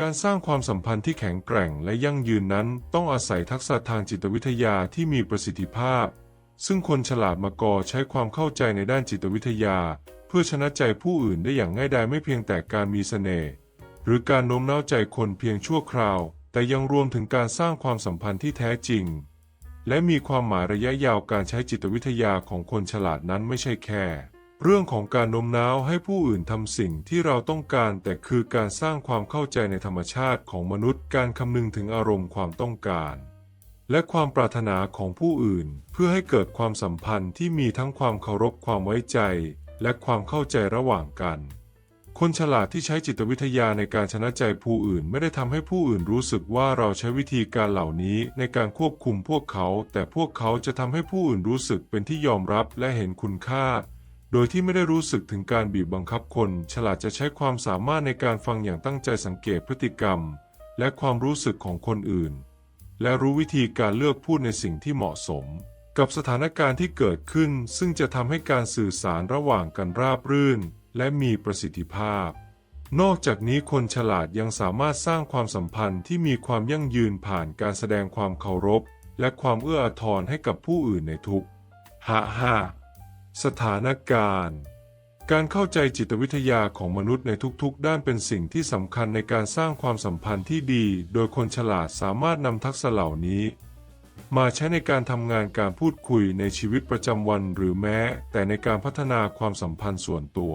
การสร้างความสัมพันธ์ที่แข็งแกร่งและยั่งยืนนั้น ต้องอาศัยทักษะทางจิตวิทยาที่มีประสิทธิภาพ ซึ่งคนฉลาดมากอใช้ความเข้าใจในด้านจิตวิทยา เพื่อชนะใจผู้อื่นได้อย่างง่ายดายไม่เพียงแต่การมีเสน่ห์หรือการโน้มน้าวใจคนเพียงชั่วคราว แต่ยังรวมถึงการสร้างความสัมพันธ์ที่แท้จริง และมีความหมายระยะยาวการใช้จิตวิทยาของคนฉลาดนั้นไม่ใช่แค่ เรื่องของการโน้มน้าวให้ผู้อื่นทำสิ่งที่เราต้องการแต่คือการสร้างความเข้าใจในธรรมชาติของมนุษย์การคำนึงถึงอารมณ์ความต้องการ และความปรารถนาของผู้อื่น เพื่อให้เกิดความสัมพันธ์ที่มีทั้งความเคารพความไว้ใจ และความเข้าใจระหว่างกัน คนฉลาดที่ใช้จิตวิทยาในการชนะใจผู้อื่นไม่ได้ทำให้ผู้อื่นรู้สึกว่าเราใช้วิธีการเหล่านี้ในการควบคุมพวกเขา แต่พวกเขาจะทำให้ผู้อื่นรู้สึกเป็นที่ยอมรับและเห็นคุณค่า โดยที่ไม่ได้รู้สึกถึงการบีบบังคับคน ฉลาดจะใช้ความสามารถในการฟังอย่างตั้งใจสังเกตพฤติกรรม และความรู้สึกของคนอื่น และรู้วิธีการเลือกพูดในสิ่งที่เหมาะสม กับสถานการณ์ที่เกิดขึ้น ซึ่งจะทำให้การสื่อสารระหว่างกันราบรื่น และมีประสิทธิภาพ นอกจากนี้คนฉลาดยังสามารถสร้างความสัมพันธ์ที่มีความยั่งยืนผ่านการแสดงความเคารพ และความเอื้ออาทรให้กับผู้อื่นในทุกฮะฮะ สถานการณ์ การเข้าใจจิตวิทยาของมนุษย์ในทุกๆ ด้านเป็นสิ่งที่สำคัญในการสร้างความสัมพันธ์ที่ดี โดยคนฉลาดสามารถนำทักษะเหล่านี้ มาใช้ในการทำงานการพูดคุยในชีวิตประจำวันหรือแม้ แต่ในการพัฒนาความสัมพันธ์ส่วนตัว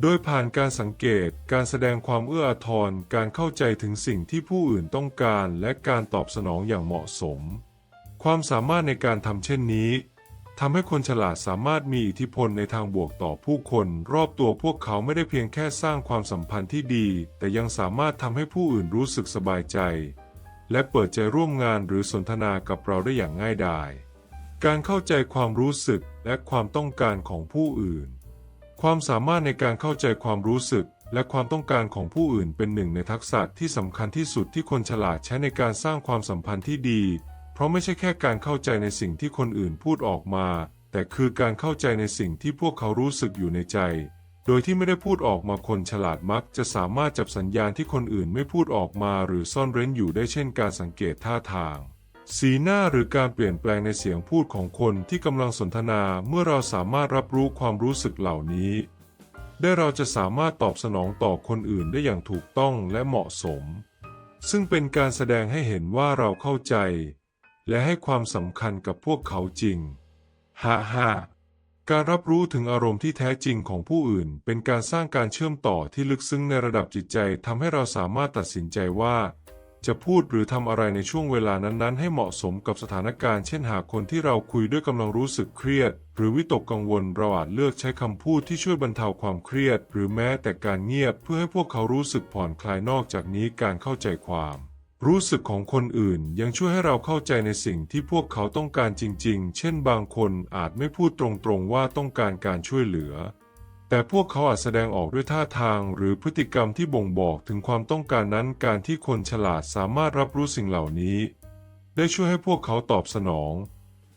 โดยผ่านการสังเกต การแสดงความเอื้ออาทร การเข้าใจถึงสิ่งที่ผู้อื่นต้องการ และการตอบสนองอย่างเหมาะสมความสามารถในการทำเช่นนี้ ทำให้คนฉลาดสามารถมีอิทธิพลในทางบวกต่อผู้คน รอบตัวพวกเขาไม่ได้เพียงแค่สร้างความสัมพันธ์ที่ดี แต่ยังสามารถทำให้ผู้อื่นรู้สึกสบายใจ และเปิดใจร่วมงานหรือสนทนากับเราได้อย่างง่ายดายการเข้าใจความรู้สึกและความต้องการของผู้อื่น ความสามารถในการเข้าใจความรู้สึกและความต้องการของผู้อื่นเป็นหนึ่งในทักษะที่สำคัญที่สุดที่คนฉลาดใช้ในการสร้างความสัมพันธ์ที่ดี ราะไม่ใช่แค่การเข้าใจในสิ่งที่คนอื่นพูดออกมา แต่คือการเข้าใจในสิ่งที่พวกเขารู้สึกอยู่ในใจ โดยที่ไม่ได้พูดออกมาคนฉลาดมักจะสามารถจับสัญญาณที่คนอื่นไม่พูดออกมาหรือซ่อนเร้นอยู่ได้เช่นการสังเกตท่าทาง สีหน้าหรือการเปลี่ยนแปลงในเสียงพูดของคนที่กำลังสนทนาเมื่อเราสามารถรับรู้ความรู้สึกเหล่านี้ ได้เราจะสามารถตอบสนองต่อคนอื่นได้อย่างถูกต้องและเหมาะสม ซึ่งเป็นการแสดงให้เห็นว่าเราเข้าใจ และให้ความสำคัญกับพวกเขาจริง ฮ่าฮ่าการรับรู้ถึงอารมณ์ที่แท้จริงของผู้อื่น เป็นการสร้างการเชื่อมต่อที่ลึกซึ้งในระดับจิตใจทำให้เราสามารถตัดสินใจว่า จะพูดหรือทำอะไรในช่วงเวลานั้นๆ ให้เหมาะสมกับสถานการณ์ เช่นหากคนที่เราคุยด้วยกำลังรู้สึกเครียด หรือวิตกกังวลเราอาจเลือกใช้คำพูดที่ช่วยบรรเทาความเครียด หรือแม้แต่การเงียบเพื่อให้พวกเขารู้สึกผ่อนคลายนอกจากนี้การเข้าใจความ รู้สึกของคนอื่นยังช่วยให้เราเข้าใจในสิ่งที่พวกเขาต้องการจริง ๆ เช่นบางคนอาจไม่พูดตรงๆว่าต้องการการช่วยเหลือ แต่พวกเขาอาจแสดงออกด้วยท่าทางหรือพฤติกรรมที่บ่งบอกถึงความต้องการนั้นการที่คนฉลาดสามารถรับรู้สิ่งเหล่านี้ ได้ช่วยให้พวกเขาตอบสนอง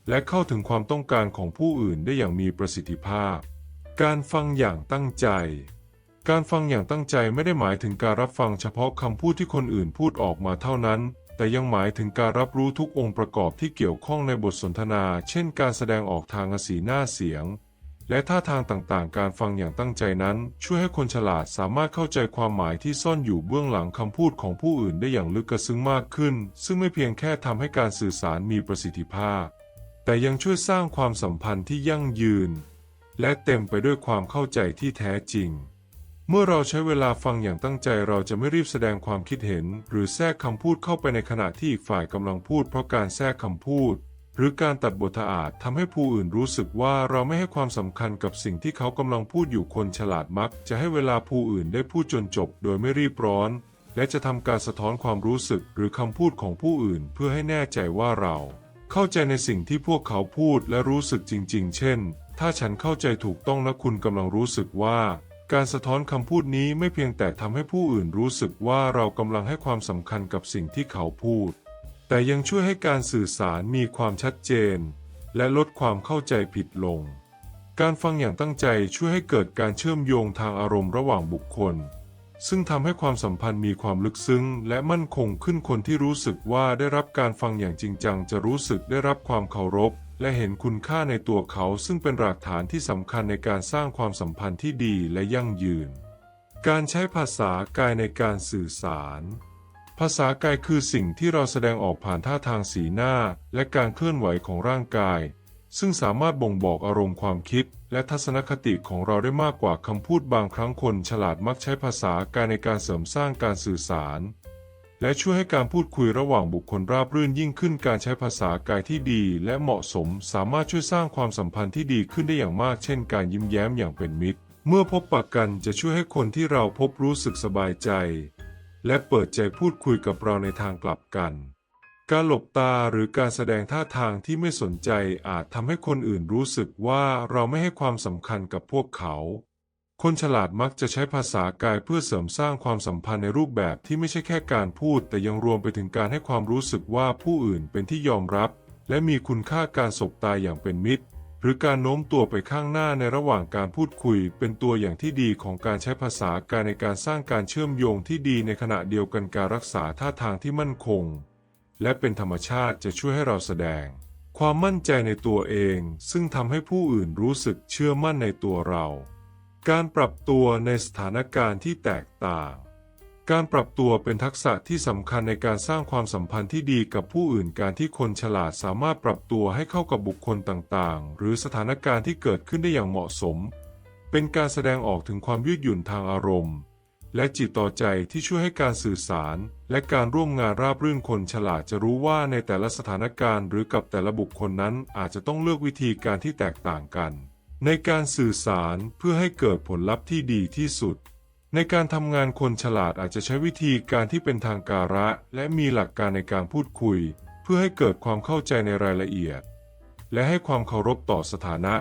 และเข้าถึงความต้องการของผู้อื่นได้อย่างมีประสิทธิภาพ การฟังอย่างตั้งใจ การฟังอย่างตั้งใจไม่ได้หมายถึงการรับฟังเฉพาะคำพูดที่คนอื่นพูดออกมาเท่านั้น แต่ยังหมายถึงการรับรู้ทุกองค์ประกอบที่เกี่ยวข้องในบทสนทนา เช่น การแสดงออกทางสีหน้าเสียง และท่าทางต่างๆ การฟังอย่างตั้งใจนั้น ช่วยให้คนฉลาดสามารถเข้าใจความหมายที่ซ่อนอยู่เบื้องหลังคำพูดของผู้อื่นได้อย่างลึกซึ้งมากขึ้น ซึ่งไม่เพียงแค่ทำให้การสื่อสารมีประสิทธิภาพ แต่ยังช่วยสร้างความสัมพันธ์ที่ยั่งยืน และเต็มไปด้วยความเข้าใจที่แท้จริง เมื่อเราใช้เวลาฟังอย่างตั้งใจเราจะไม่รีบแสดงความคิดเห็น หรือแทรกคำพูดเข้าไปในขณะที่อีกฝ่ายกำลังพูดเพราะการแทรกคำพูด หรือการตัดบทอาจทำให้ผู้อื่นรู้สึกว่าเราไม่ให้ความสำคัญกับสิ่งที่เขากำลังพูดอยู่คนฉลาดมัก จะให้เวลาผู้อื่นได้พูดจนจบ โดยไม่รีบร้อน และจะทำการสะท้อนความรู้สึกหรือคำพูดของผู้อื่น เพื่อให้แน่ใจว่าเรา เข้าใจในสิ่งที่พวกเขาพูดและรู้สึกจริง ๆ เช่น ถ้าฉันเข้าใจถูกต้องและคุณกำลังรู้สึกว่า การสะท้อนคำพูดนี้ไม่เพียงแต่ทำให้ผู้อื่นรู้สึกว่าเรากำลังให้ความสำคัญกับสิ่งที่เขาพูด แต่ยังช่วยให้การสื่อสารมีความชัดเจน และลดความเข้าใจผิดลง การฟังอย่างตั้งใจช่วยให้เกิดการเชื่อมโยงทางอารมณ์ระหว่างบุคคล ซึ่งทำให้ความสัมพันธ์มีความลึกซึ้ง และมั่นคงขึ้นคนที่รู้สึกว่าได้รับการฟังอย่างจริงจังจะรู้สึกได้รับความเคารพ และเห็นคุณค่าในตัวเขาซึ่งเป็นรากฐานที่สำคัญในการสร้างความสัมพันธ์ที่ดีและยั่งยืน การใช้ภาษากายในการสื่อสาร ภาษากายคือสิ่งที่เราแสดงออกผ่านท่าทางสีหน้า และการเคลื่อนไหวของร่างกาย ซึ่งสามารถบ่งบอกอารมณ์ความคิด และทัศนคติของเราได้มากกว่าคำพูดบางครั้งคนฉลาดมักใช้ภาษากายในการเสริมสร้างการสื่อสาร และช่วยให้การพูดคุยระหว่างบุคคลราบรื่นยิ่งขึ้นการใช้ภาษากายที่ดี และเหมาะสมสามารถช่วยสร้างความสัมพันธ์ที่ดีขึ้นได้อย่างมาก เช่น การยิ้มแย้มอย่างเป็นมิตร เมื่อพบปะกันจะช่วยให้คนที่เราพบรู้สึกสบายใจ และเปิดใจพูดคุยกับเราในทางกลับกันการหลบตาหรือการแสดงท่าทางที่ไม่สนใจอาจทำให้คนอื่นรู้สึกว่าเราไม่ให้ความสำคัญกับพวกเขา คนฉลาดมักจะใช้ภาษากายเพื่อเสริมสร้างความสัมพันธ์ในรูปแบบที่ไม่ใช่แค่การพูด แต่ยังรวมไปถึงการให้ความรู้สึกว่าผู้อื่นเป็นที่ยอมรับ และมีคุณค่าการสบตายอย่างเป็นมิตร หรือการโน้มตัวไปข้างหน้าในระหว่างการพูดคุย เป็นตัวอย่างที่ดีของการใช้ภาษากายในการสร้างการเชื่อมโยงที่ดีในขณะเดียวกันการรักษาท่าทางที่มั่นคง และเป็นธรรมชาติจะช่วยให้เราแสดง ความมั่นใจในตัวเอง ซึ่งทำให้ผู้อื่นรู้สึกเชื่อมั่นในตัวเรา การปรับตัวในสถานการณ์ที่แตกต่าง การปรับตัวเป็นทักษะที่สำคัญในการสร้างความสัมพันธ์ที่ดีกับผู้อื่น การที่คนฉลาดสามารถปรับตัวให้เข้ากับบุคคลต่างๆ หรือสถานการณ์ที่เกิดขึ้นได้อย่างเหมาะสม เป็นการแสดงออกถึงความยืดหยุ่นทางอารมณ์ และจิตต่อใจที่ช่วยให้การสื่อสาร และการร่วมงานราบรื่นคนฉลาดจะรู้ว่าในแต่ละสถานการณ์ หรือกับแต่ละบุคคลนั้นอาจจะต้องเลือกวิธีการที่แตกต่างกัน ในการสื่อสารเพื่อให้เกิดผลลัพธ์ที่ดีที่สุด ในการทำงานคนฉลาดอาจจะใช้วิธีการที่เป็นทางการะ และมีหลักการในการพูดคุย เพื่อให้เกิดความเข้าใจในรายละเอียด และให้ความเคารพต่อสถานะ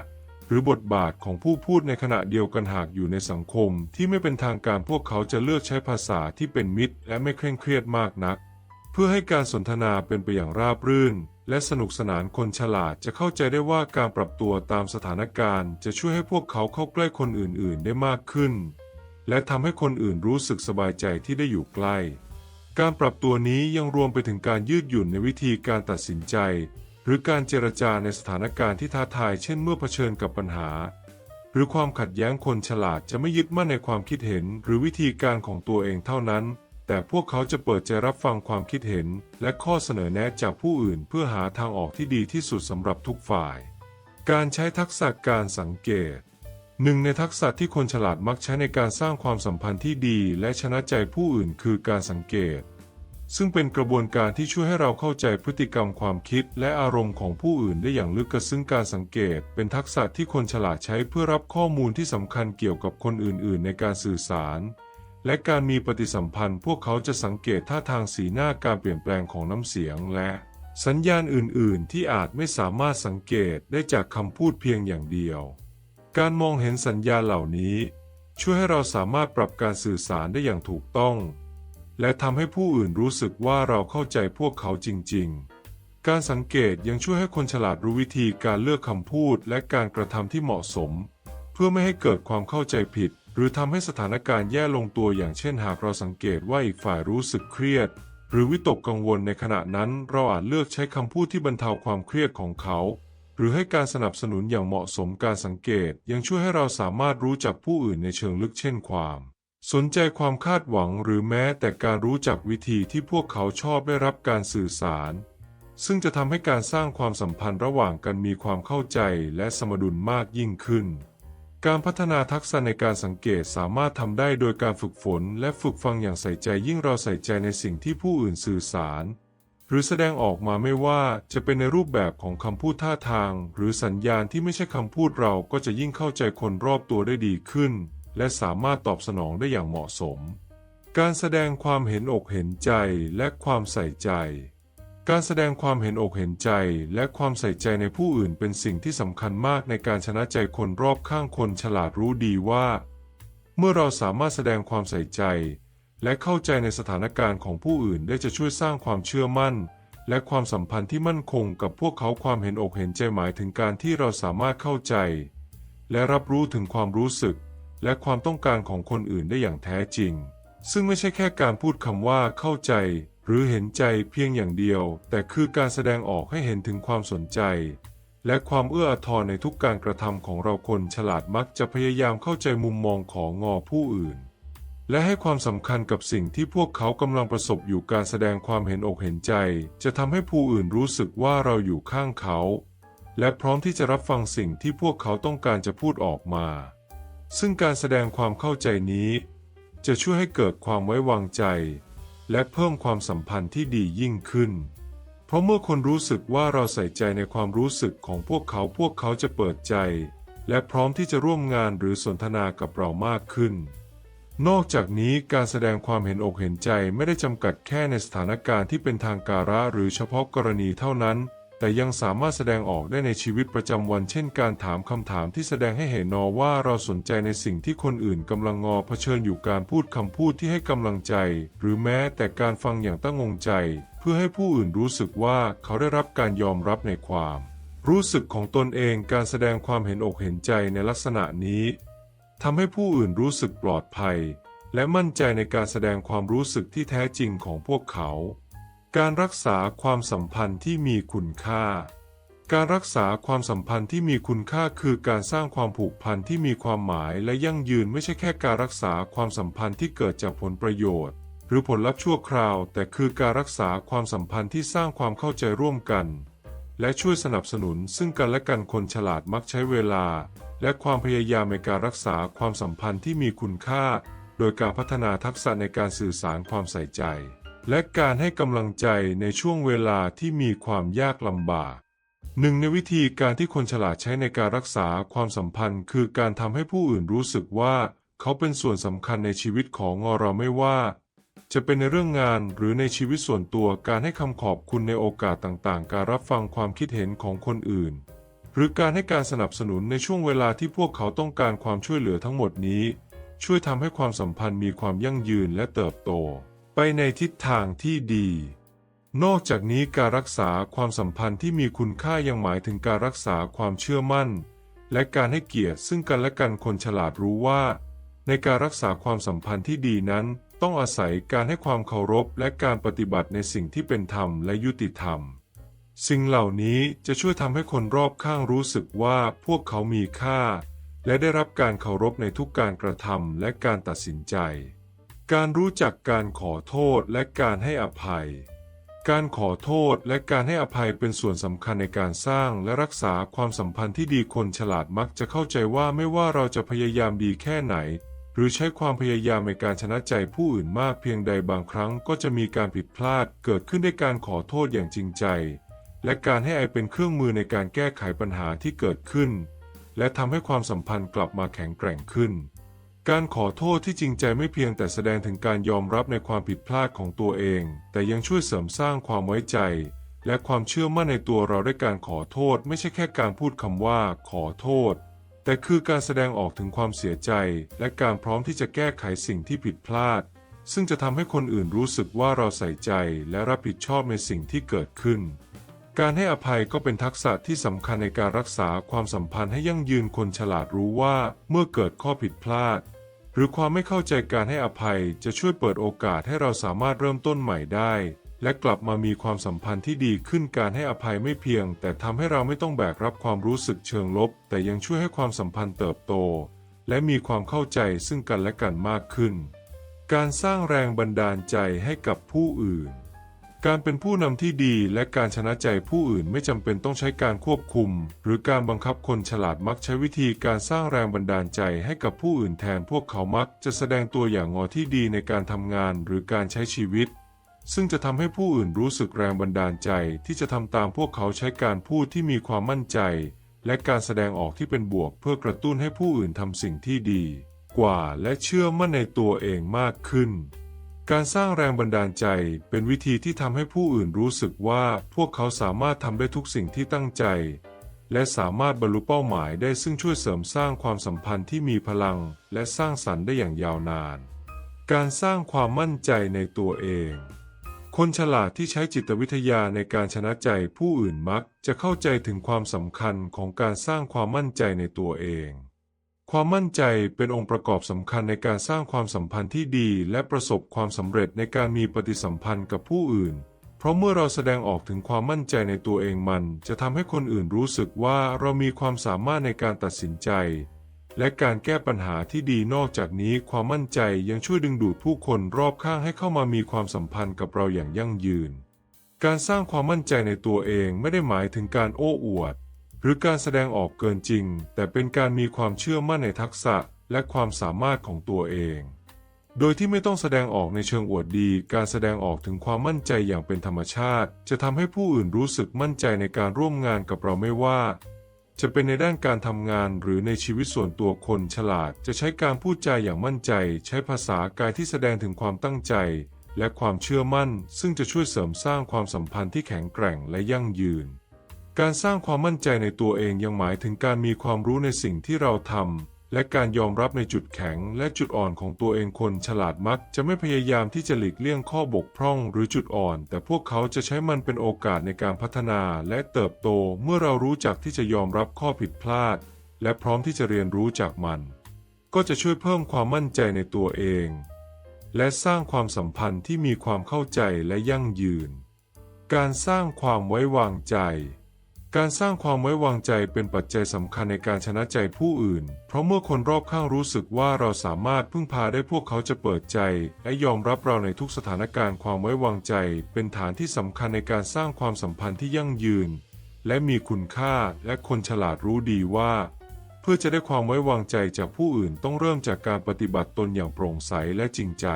หรือบทบาทของผู้พูดในขณะเดียวกันหากอยู่ในสังคม ที่ไม่เป็นทางการพวกเขาจะเลือกใช้ภาษาที่เป็นมิตร และไม่เคร่งเครียดมากนัก เพื่อให้การสนทนาเป็นไปอย่างราบรื่น และสนุกสนานคนฉลาดจะเข้าใจได้ว่าการปรับตัวตามสถานการณ์ จะช่วยให้พวกเขาเข้าใกล้คนอื่นๆ ได้มากขึ้น และทำให้คนอื่นรู้สึกสบายใจที่ได้อยู่ใกล้ การปรับตัวนี้ยังรวมไปถึงการยืดหยุ่นในวิธีการตัดสินใจ หรือการเจรจาในสถานการณ์ที่ท้าทายเช่นเมื่อเผชิญกับปัญหา หรือความขัดแย้งคนฉลาดจะไม่ยึดมั่นในความคิดเห็น หรือวิธีการของตัวเองเท่านั้น แต่พวกเขาจะเปิดใจรับฟังความคิดเห็น และข้อเสนอแนะจากผู้อื่นเพื่อหาทางออกที่ดีที่สุดสำหรับทุกฝ่าย การใช้ทักษะการสังเกตหนึ่งในทักษะที่คนฉลาดมักใช้ในการสร้างความสัมพันธ์ที่ดีและชนะใจผู้อื่นคือการสังเกต ซึ่งเป็นกระบวนการที่ช่วยให้เราเข้าใจพฤติกรรมความคิดและอารมณ์ของผู้อื่นได้อย่างลึกซึ้งการสังเกต เป็นทักษะที่คนฉลาดใช้เพื่อรับข้อมูลที่สำคัญเกี่ยวกับคนอื่น ๆ ในการสื่อสาร และการมีปฏิสัมพันธ์ พวกเขาจะสังเกตท่าทางสีหน้าการเปลี่ยนแปลงของน้ำเสียงและสัญญาณอื่น ๆ ที่อาจไม่สามารถสังเกตได้จากคำพูดเพียงอย่างเดียว การมองเห็นสัญญาณเหล่านี้ ช่วยให้เราสามารถปรับการสื่อสารได้อย่างถูกต้อง และทำให้ผู้อื่นรู้สึกว่าเราเข้าใจพวกเขาจริง ๆ การสังเกตยังช่วยให้คนฉลาดรู้วิธีการเลือกคำพูดและการกระทำที่เหมาะสม เพื่อไม่ให้เกิดความเข้าใจผิด หรือทำให้สถานการณ์แย่ลงตัวอย่างเช่นหากเราสังเกตว่าอีกฝ่ายรู้สึกเครียด หรือวิตกกังวลในขณะนั้นเราอาจเลือกใช้คำพูดที่บรรเทาความเครียดของเขา หรือให้การสนับสนุนอย่างเหมาะสมการสังเกต ยังช่วยให้เราสามารถรู้จักผู้อื่นในเชิงลึกเช่นความสนใจความคาดหวังหรือแม้แต่การรู้จักวิธีที่พวกเขาชอบได้รับการสื่อสาร ซึ่งจะทำให้การสร้างความสัมพันธ์ระหว่างกันมีความเข้าใจและสมดุลมากยิ่งขึ้น การพัฒนาทักษะในการสังเกตสามารถทำได้โดยการฝึกฝน และฝึกฟังอย่างใส่ใจยิ่งเราใส่ใจในสิ่งที่ผู้อื่นสื่อสาร หรือแสดงออกมาไม่ว่าจะเป็นในรูปแบบของคำพูดท่าทาง หรือสัญญาณที่ไม่ใช่คำพูดเราก็จะยิ่งเข้าใจคนรอบตัวได้ดีขึ้น และสามารถตอบสนองได้อย่างเหมาะสม การแสดงความเห็นอกเห็นใจและความใส่ใจ การแสดงความเห็นอกเห็นใจและความใส่ใจในผู้อื่นเป็นสิ่งที่สำคัญมากในการชนะใจคนรอบข้างคนฉลาดรู้ดีว่า เมื่อเราสามารถแสดงความใส่ใจ และเข้าใจในสถานการณ์ของผู้อื่นได้จะช่วยสร้างความเชื่อมั่น และความสัมพันธ์ที่มั่นคงกับพวกเขาความเห็นอกเห็นใจหมายถึงการที่เราสามารถเข้าใจ และรับรู้ถึงความรู้สึก และความต้องการของคนอื่นได้อย่างแท้จริง ซึ่งไม่ใช่แค่การพูดคำว่าเข้าใจ หรือเห็นใจเพียงอย่างเดียว แต่คือการแสดงออกให้เห็นถึงความสนใจ และความเอื้ออาทรในทุกการกระทำของเราคนฉลาดมักจะพยายามเข้าใจมุมมองของงอผู้อื่น และให้ความสำคัญกับสิ่งที่พวกเขากำลังประสบอยู่การแสดงความเห็นอกเห็นใจ จะทำให้ผู้อื่นรู้สึกว่าเราอยู่ข้างเขา และพร้อมที่จะรับฟังสิ่งที่พวกเขาต้องการจะพูดออกมา ซึ่งการแสดงความเข้าใจนี้ จะช่วยให้เกิดความไว้วางใจ และเพิ่มความสัมพันธ์ที่ดียิ่งขึ้น เพราะเมื่อคนรู้สึกว่าเราใส่ใจในความรู้สึกของพวกเขาพวกเขาจะเปิดใจ และพร้อมที่จะร่วมงานหรือสนทนากับเรามากขึ้น นอกจากนี้การแสดงความเห็นอกเห็นใจไม่ได้จำกัดแค่ในสถานการณ์ที่เป็นทางการะหรือเฉพาะกรณีเท่านั้น แต่ยังสามารถแสดงออกได้ในชีวิตประจำวัน เช่นการถามคำถามที่แสดงให้เห็นนอว่าเราสนใจในสิ่งที่คนอื่นกำลังงอเผชิญอยู่การพูดคำพูดที่ให้กำลังใจ หรือแม้แต่การฟังอย่างตั้งงงใจ เพื่อให้ผู้อื่นรู้สึกว่าเขาได้รับการยอมรับในความ รู้สึกของตนเองการแสดงความเห็นอกเห็นใจในลักษณะนี้ทำให้ผู้อื่นรู้สึกปลอดภัย และมั่นใจในการแสดงความรู้สึกที่แท้จริงของพวกเขา การรักษาความสัมพันธ์ที่มีคุณค่า การรักษาความสัมพันธ์ที่มีคุณค่าคือการสร้างความผูกพันที่มีความหมายและยั่งยืนไม่ใช่แค่การรักษาความสัมพันธ์ที่เกิดจากผลประโยชน์ หรือผลลัพธ์ชั่วคราว แต่คือการรักษาความสัมพันธ์ที่สร้างความเข้าใจร่วมกัน และช่วยสนับสนุนซึ่งกันและกันคนฉลาดมักใช้เวลา และความพยายามในการรักษาความสัมพันธ์ที่มีคุณค่า โดยการพัฒนาทักษะในการสื่อสารความใส่ใจ และการให้กำลังใจในช่วงเวลาที่มีความยากลำบากหนึ่งในวิธีการที่คนฉลาดใช้ในการรักษาความสัมพันธ์ คือการทำให้ผู้อื่นรู้สึกว่า เขาเป็นส่วนสำคัญในชีวิตของเราไม่ว่า จะเป็นในเรื่องงานหรือในชีวิตส่วนตัวการให้คำขอบคุณในโอกาสต่างๆ การรับฟังความคิดเห็นของคนอื่น หรือการให้การสนับสนุนในช่วงเวลาที่พวกเขาต้องการความช่วยเหลือทั้งหมดนี้ ช่วยทำให้ความสัมพันธ์มีความยั่งยืนและเติบโต ไปในทิศทางที่ดี นอกจากนี้การรักษาความสัมพันธ์ที่มีคุณค่ายังหมายถึงการรักษาความเชื่อมั่น และการให้เกียรติซึ่งกันและกันคนฉลาดรู้ว่า ในการรักษาความสัมพันธ์ที่ดีนั้น ต้องอาศัยการให้ความเคารพและการปฏิบัติในสิ่งที่เป็นธรรมและยุติธรรม สิ่งเหล่านี้จะช่วยทำให้คนรอบข้างรู้สึกว่าพวกเขามีค่า และได้รับการเคารพในทุกการกระทำและการตัดสินใจ การรู้จักการขอโทษและการให้อภัย การขอโทษและการให้อภัยเป็นส่วนสำคัญในการสร้างและรักษาความสัมพันธ์ที่ดีคนฉลาดมักจะเข้าใจว่าไม่ว่าเราจะพยายามดีแค่ไหน หรือใช้ความพยายามในการชนะใจผู้อื่นมากเพียงใดบางครั้งก็จะมีการผิดพลาดเกิดขึ้นด้วยการขอโทษอย่างจริงใจ และการให้อภัยเป็นเครื่องมือในการแก้ไขปัญหาที่เกิดขึ้น และทำให้ความสัมพันธ์กลับมาแข็งแกร่งขึ้น การขอโทษที่จริงใจไม่เพียงแต่แสดงถึงการยอมรับในความผิดพลาดของตัวเอง แต่ยังช่วยเสริมสร้างความไว้ใจ และความเชื่อมั่นในตัวเราด้วยการขอโทษ ไม่ใช่แค่การพูดคำว่า ขอโทษ แต่คือการแสดงออกถึงความเสียใจ และการพร้อมที่จะแก้ไขสิ่งที่ผิดพลาด ซึ่งจะทำให้คนอื่นรู้สึกว่าเราใส่ใจและรับผิดชอบในสิ่งที่เกิดขึ้น การให้อภัยก็เป็นทักษะที่สำคัญในการรักษาความสัมพันธ์ให้ยั่งยืนคนฉลาดรู้ว่า เมื่อเกิดข้อผิดพลาด หรือความไม่เข้าใจการให้อภัยจะช่วยเปิดโอกาสให้เราสามารถเริ่มต้นใหม่ได้ และกลับมามีความสัมพันธ์ที่ดีขึ้นการให้อภัยไม่เพียง แต่ทำให้เราไม่ต้องแบกรับความรู้สึกเชิงลบ แต่ยังช่วยให้ความสัมพันธ์เติบโต และมีความเข้าใจซึ่งกันและกันมากขึ้น การสร้างแรงบันดาลใจให้กับผู้อื่น การเป็นผู้นำที่ดีและการชนะใจผู้อื่นไม่จำเป็นต้องใช้การควบคุม หรือการบังคับคนฉลาดมักใช้วิธีการสร้างแรงบันดาลใจให้กับผู้อื่นแทนพวกเขามักจะแสดงตัวอย่างงอที่ดีในการทำงานหรือการใช้ชีวิต ซึ่งจะทำให้ผู้อื่นรู้สึกแรงบันดาลใจที่จะทำตามพวกเขาใช้การพูดที่มีความมั่นใจ และการแสดงออกที่เป็นบวกเพื่อกระตุ้นให้ผู้อื่นทำสิ่งที่ดี กว่าและเชื่อมั่นในตัวเองมากขึ้น การสร้างแรงบันดาลใจเป็นวิธีที่ทำให้ผู้อื่นรู้สึกว่าพวกเขาสามารถทำได้ทุกสิ่งที่ตั้งใจ และสามารถบรรลุเป้าหมายได้ซึ่งช่วยเสริมสร้างความสัมพันธ์ที่มีพลัง และสร้างสรรค์ได้อย่างยาวนาน การสร้างความมั่นใจในตัวเอง คนฉลาดที่ใช้จิตวิทยาในการชนะใจผู้อื่นมักจะเข้าใจถึงความสำคัญของการสร้างความมั่นใจในตัวเอง ความมั่นใจเป็นองค์ประกอบสำคัญในการสร้างความสัมพันธ์ที่ดี และประสบความสำเร็จในการมีปฏิสัมพันธ์กับผู้อื่น เพราะเมื่อเราแสดงออกถึงความมั่นใจในตัวเองมัน จะทำให้คนอื่นรู้สึกว่าเรามีความสามารถในการตัดสินใจ และการแก้ปัญหาที่ดีนอกจากนี้ ความมั่นใจยังช่วยดึงดูดผู้คนรอบข้างให้เข้ามามีความสัมพันธ์กับเราอย่างยั่งยืน การสร้างความมั่นใจในตัวเองไม่ได้หมายถึงการโอ้อวด หรือการแสดงออกเกินจริง แต่เป็นการมีความเชื่อมั่นในทักษะและความสามารถของตัวเอง โดยที่ไม่ต้องแสดงออกในเชิงอวดดี การแสดงออกถึงความมั่นใจอย่างเป็นธรรมชาติ จะทำให้ผู้อื่นรู้สึกมั่นใจในการร่วมงานกับเราไม่ว่า จะเป็นในด้านการทำงานหรือในชีวิตส่วนตัวคนฉลาด จะใช้การพูดจาอย่างมั่นใจ ใช้ภาษากายที่แสดงถึงความตั้งใจ และความเชื่อมั่น ซึ่งจะช่วยเสริมสร้างความสัมพันธ์ที่แข็งแกร่งและยั่งยืน การสร้างความมั่นใจในตัวเองยังหมายถึงการมีความรู้ในสิ่งที่เราทำและการยอมรับในจุดแข็งและจุดอ่อนของตัวเองคนฉลาดมัก จะไม่พยายามที่จะหลีกเลี่ยงข้อบกพร่องหรือจุดอ่อน แต่พวกเขาจะใช้มันเป็นโอกาสในการพัฒนาและเติบโตเมื่อเรารู้จักที่จะยอมรับข้อผิดพลาด และพร้อมที่จะเรียนรู้จากมัน ก็จะช่วยเพิ่มความมั่นใจในตัวเอง และสร้างความสัมพันธ์ที่มีความเข้าใจและยั่งยืน การสร้างความไว้วางใจ การสร้างความไว้วางใจเป็นปัจจัยสำคัญในการชนะใจผู้อื่น เพราะเมื่อคนรอบข้างรู้สึกว่าเราสามารถพึ่งพาได้พวกเขาจะเปิดใจ และยอมรับเราในทุกสถานการณ์ความไว้วางใจ เป็นฐานที่สำคัญในการสร้างความสัมพันธ์ที่ยั่งยืน และมีคุณค่าและคนฉลาดรู้ดีว่า เพื่อจะได้ความไว้วางใจจากผู้อื่นต้องเริ่มจากการปฏิบัติตนอย่างโปร่งใสและจริงใจ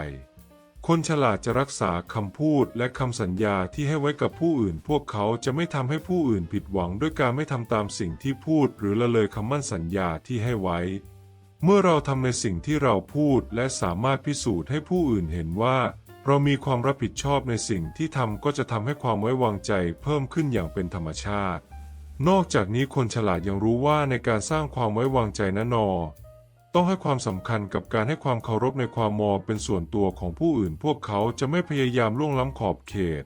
คนฉลาดจะรักษาคำพูดและคำสัญญาที่ให้ไว้กับผู้อื่น พวกเขาจะไม่ทำให้ผู้อื่นผิดหวังด้วยการไม่ทำตามสิ่งที่พูด หรือละเลยคำมั่นสัญญาที่ให้ไว้ เมื่อเราทำในสิ่งที่เราพูดและสามารถพิสูจน์ให้ผู้อื่นเห็นว่า เรามีความรับผิดชอบในสิ่งที่ทำก็จะทำให้ความไว้วางใจเพิ่มขึ้นอย่างเป็นธรรมชาติ นอกจากนี้คนฉลาดยังรู้ว่าในการสร้างความไว้วางใจนั้นนอ ต้องให้ความสำคัญกับการให้ความเคารพในความมอเป็นส่วนตัวของผู้อื่น พวกเขาจะไม่พยายามล่วงล้ำขอบเขต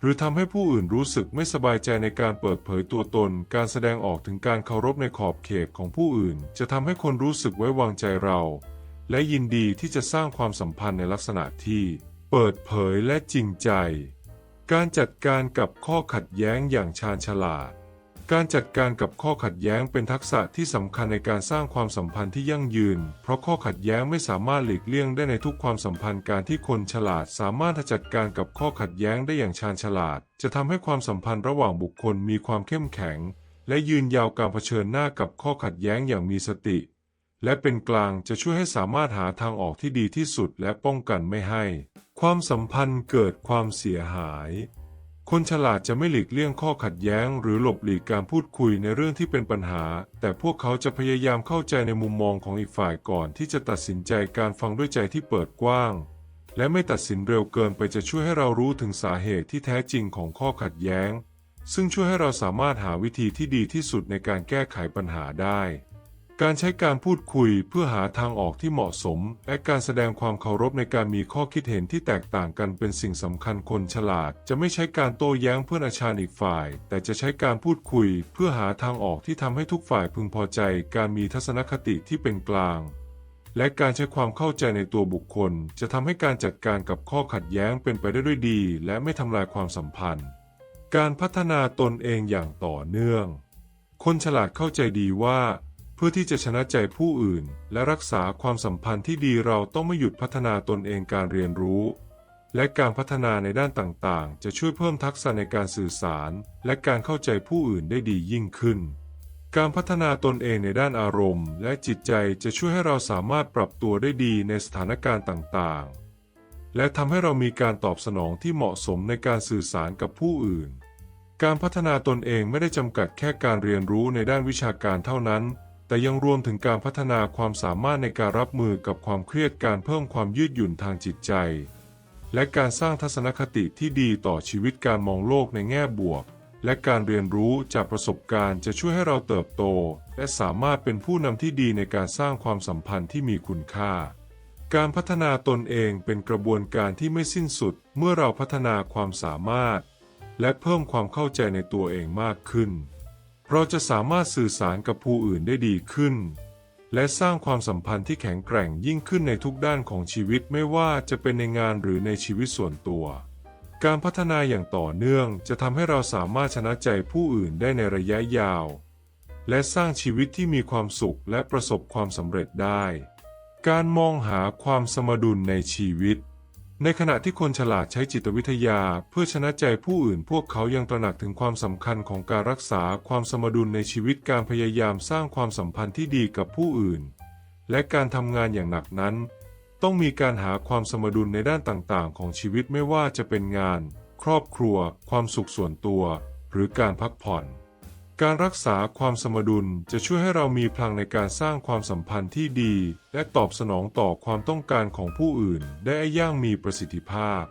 หรือทำให้ผู้อื่นรู้สึกไม่สบายใจในการเปิดเผยตัวตน การแสดงออกถึงการเคารพในขอบเขตของผู้อื่น จะทำให้คนรู้สึกไว้วางใจเรา และยินดีที่จะสร้างความสัมพันธ์ในลักษณะที่ เปิดเผยและจริงใจ การจัดการกับข้อขัดแย้งอย่างชาญฉลาด การจัดการกับข้อขัดแย้งเป็นทักษะที่สำคัญในการสร้างความสัมพันธ์ที่ยั่งยืน เพราะข้อขัดแย้งไม่สามารถหลีกเลี่ยงได้ในทุกความสัมพันธ์การที่คนฉลาดสามารถจัดการกับข้อขัดแย้งได้อย่างชาญฉลาด จะทำให้ความสัมพันธ์ระหว่างบุคคลมีความเข้มแข็ง และยืนยาวการเผชิญหน้ากับข้อขัดแย้งอย่างมีสติ และเป็นกลางจะช่วยให้สามารถหาทางออกที่ดีที่สุดและป้องกันไม่ให้ ความสัมพันธ์เกิดความเสียหาย คนฉลาดจะไม่หลีกเลี่ยงข้อขัดแย้ง หรือหลบหลีกการพูดคุยในเรื่องที่เป็นปัญหา แต่พวกเขาจะพยายามเข้าใจในมุมมองของอีกฝ่ายก่อนที่จะตัดสินใจการฟังด้วยใจที่เปิดกว้าง และไม่ตัดสินเร็วเกินไปจะช่วยให้เรารู้ถึงสาเหตุที่แท้จริงของข้อขัดแย้ง ซึ่งช่วยให้เราสามารถหาวิธีที่ดีที่สุดในการแก้ไขปัญหาได้ การใช้การพูดคุยเพื่อหาทางออกที่เหมาะสม และการแสดงความเคารพในการมีข้อคิดเห็นที่แตกต่างกันเป็นสิ่งสำคัญคนฉลาด จะไม่ใช้การโต้แย้งเพื่ออาชานอีกฝ่าย แต่จะใช้การพูดคุยเพื่อหาทางออกที่ทำให้ทุกฝ่ายพึงพอใจ การมีทัศนคติที่เป็นกลาง และการใช้ความเข้าใจในตัวบุคคล จะทำให้การจัดการกับข้อขัดแย้งเป็นไปได้ด้วยดี และไม่ทำลายความสัมพันธ์ การพัฒนาตนเองอย่างต่อเนื่อง คนฉลาดเข้าใจดีว่า เพื่อที่จะชนะใจผู้อื่น และรักษาความสัมพันธ์ที่ดีเราต้องไม่หยุดพัฒนาตนเองการเรียนรู้ และการพัฒนาในด้านต่างๆ จะช่วยเพิ่มทักษะในการสื่อสาร และการเข้าใจผู้อื่นได้ดียิ่งขึ้น การพัฒนาตนเองในด้านอารมณ์ และจิตใจจะช่วยให้เราสามารถปรับตัวได้ดีในสถานการณ์ต่างๆและทำให้เรามีการตอบสนองที่เหมาะสมในการสื่อสารกับผู้อื่น การพัฒนาตนเองไม่ได้จำกัดแค่การเรียนรู้ในด้านวิชาการเท่านั้น แต่ยังรวมถึงการพัฒนาความสามารถในการรับมือกับความเครียดการเพิ่มความยืดหยุ่นทางจิตใจ และการสร้างทัศนคติที่ดีต่อชีวิตการมองโลกในแง่บวก และการเรียนรู้จากประสบการณ์จะช่วยให้เราเติบโต และสามารถเป็นผู้นำที่ดีในการสร้างความสัมพันธ์ที่มีคุณค่า การพัฒนาตนเองเป็นกระบวนการที่ไม่สิ้นสุดเมื่อเราพัฒนาความสามารถ และเพิ่มความเข้าใจในตัวเองมากขึ้น เราจะสามารถสื่อสารกับผู้อื่นได้ดีขึ้น และสร้างความสัมพันธ์ที่แข็งแกร่งยิ่งขึ้นในทุกด้านของชีวิตไม่ว่าจะเป็นในงานหรือในชีวิตส่วนตัว การพัฒนาอย่างต่อเนื่องจะทำให้เราสามารถชนะใจผู้อื่นได้ในระยะยาว และสร้างชีวิตที่มีความสุขและประสบความสำเร็จได้ การมองหาความสมดุลในชีวิต ในขณะที่คนฉลาดใช้จิตวิทยาเพื่อชนะใจผู้อื่น พวกเขายังตระหนักถึงความสำคัญของการรักษาความสมดุลในชีวิตการพยายามสร้างความสัมพันธ์ที่ดีกับผู้อื่น และการทำงานอย่างหนักนั้น ต้องมีการหาความสมดุลในด้านต่างๆ ของชีวิตไม่ว่าจะเป็นงาน ครอบครัว ความสุขส่วนตัว หรือการพักผ่อน การรักษาความสมดุลจะช่วยให้เรามีพลังในการสร้างความสัมพันธ์ที่ดี และตอบสนองต่อความต้องการของผู้อื่น ได้อย่างมีประสิทธิภาพ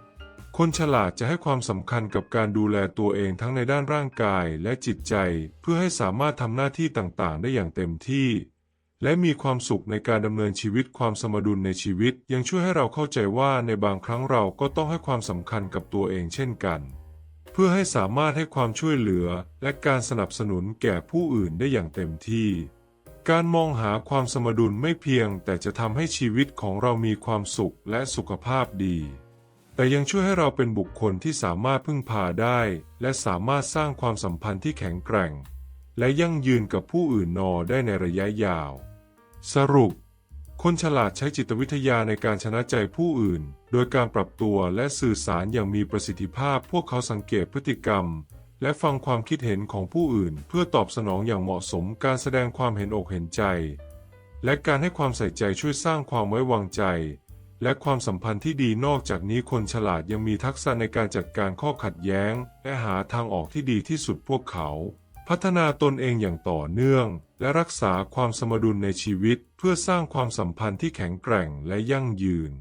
คนฉลาดจะให้ความสำคัญกับการดูแลตัวเองทั้งในด้านร่างกายและจิตใจ เพื่อให้สามารถทำหน้าที่ต่างๆ ได้อย่างเต็มที่ และมีความสุขในการดำเนินชีวิตความสมดุลในชีวิต ยังช่วยให้เราเข้าใจว่าในบางครั้งเราก็ต้องให้ความสำคัญกับตัวเองเช่นกัน พื่อให้สามารถให้ความช่วยเหลือและการสนับสนุนแก่ผู้อื่นได้อย่างเต็มที่ การมองหาความสมดุลไม่เพียงแต่จะทำให้ชีวิตของเรามีความสุขและสุขภาพดี แต่ยังช่วยให้เราเป็นบุคคลที่สามารถพึ่งพาได้ และสามารถสร้างความสัมพันธ์ที่แข็งแกร่ง และยั่งยืนกับผู้อื่นนอได้ในระยะยาว สรุป คนฉลาดใช้จิตวิทยาในการชนะใจผู้อื่น โดยการปรับตัวและสื่อสารอย่างมีประสิทธิภาพ พวกเขาสังเกตพฤติกรรม และฟังความคิดเห็นของผู้อื่น เพื่อตอบสนองอย่างเหมาะสมการแสดงความเห็นอกเห็นใจ และการให้ความใส่ใจช่วยสร้างความไว้วางใจ และความสัมพันธ์ที่ดีนอกจากนี้คนฉลาดยังมีทักษะในการจัดการข้อขัดแย้ง และหาทางออกที่ดีที่สุดพวกเขา พัฒนาตนเองอย่างต่อเนื่อง และรักษาความสมดุลในชีวิตเพื่อสร้างความสัมพันธ์ที่แข็งแกร่งและยั่งยืน